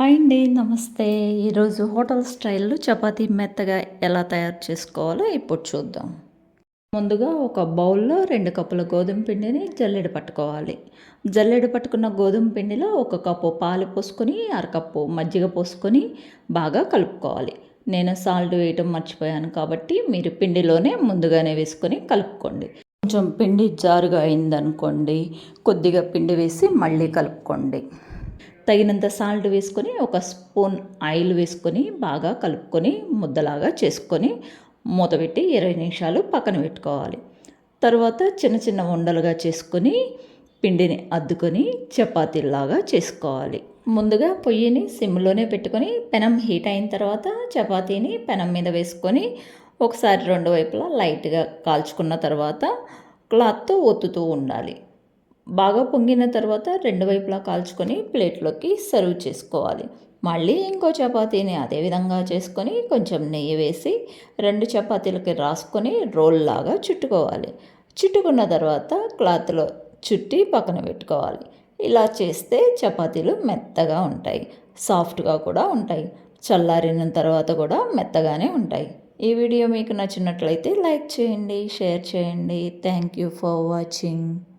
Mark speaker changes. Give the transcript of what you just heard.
Speaker 1: Hi అండి నమస్తే. ఈరోజు హోటల్ స్టైల్లో చపాతీ మెత్తగా ఎలా తయారు చేసుకోవాలో ఇప్పుడు చూద్దాం. ముందుగా ఒక బౌల్లో రెండు కప్పుల గోధుమ పిండిని జల్లెడ పట్టుకోవాలి. జల్లెడ పట్టుకున్న గోధుమ పిండిలో ఒక కప్పు పాలు పోసుకొని అరకప్పు మజ్జిగ పోసుకొని బాగా కలుపుకోవాలి. నేను సాల్ట్ వేయటం మర్చిపోయాను కాబట్టి మీరు పిండిలోనే ముందుగానే వేసుకొని కలుపుకోండి. కొంచెం పిండి జారుగా అయిందనుకోండి కొద్దిగా పిండి వేసి మళ్ళీ కలుపుకోండి. తగినంత సాల్ట్ వేసుకొని ఒక స్పూన్ ఆయిల్ వేసుకొని బాగా కలుపుకొని ముద్దలాగా చేసుకొని మూత పెట్టి ఇరవై నిమిషాలు పక్కన పెట్టుకోవాలి. తర్వాత చిన్న చిన్న ఉండలుగా చేసుకొని పిండిని అద్దుకొని చపాతీలాగా చేసుకోవాలి. ముందుగా పొయ్యిని సిమ్లోనే పెట్టుకొని పెనం హీట్ అయిన తర్వాత చపాతీని పెనం మీద వేసుకొని ఒకసారి రెండు వైపులా లైట్గా కాల్చుకున్న తర్వాత క్లాత్తో ఒత్తుతూ ఉండాలి. బాగా పొంగిన తర్వాత రెండు వైపులా కాల్చుకొని ప్లేట్లోకి సర్వ్ చేసుకోవాలి. మళ్ళీ ఇంకో చపాతీని అదే విధంగా చేసుకొని కొంచెం నెయ్యి వేసి రెండు చపాతీలకి రాసుకొని రోల్ లాగా చుట్టుకోవాలి. చుట్టుకున్న తర్వాత క్లాత్లో చుట్టి పక్కన పెట్టుకోవాలి. ఇలా చేస్తే చపాతీలు మెత్తగా ఉంటాయి. సాఫ్ట్గా కూడా ఉంటాయి. చల్లారిన తర్వాత కూడా మెత్తగానే ఉంటాయి. ఈ వీడియో మీకు నచ్చినట్లయితే లైక్ చేయండి షేర్ చేయండి. Thank you for watching.